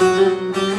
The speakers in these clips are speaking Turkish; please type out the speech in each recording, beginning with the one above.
Gülen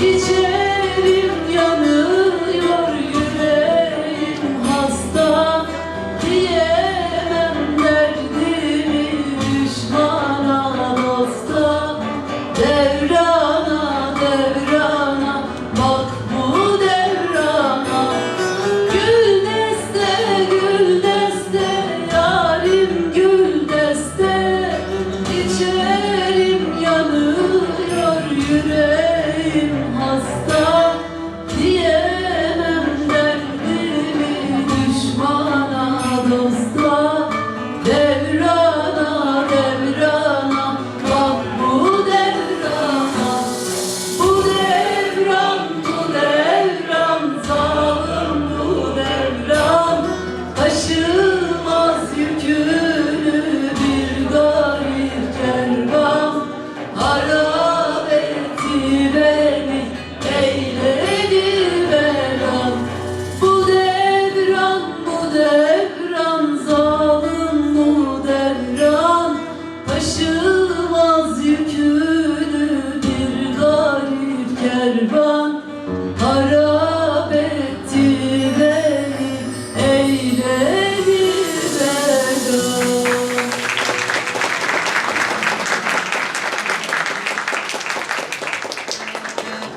Geçer 한번 kervan Hara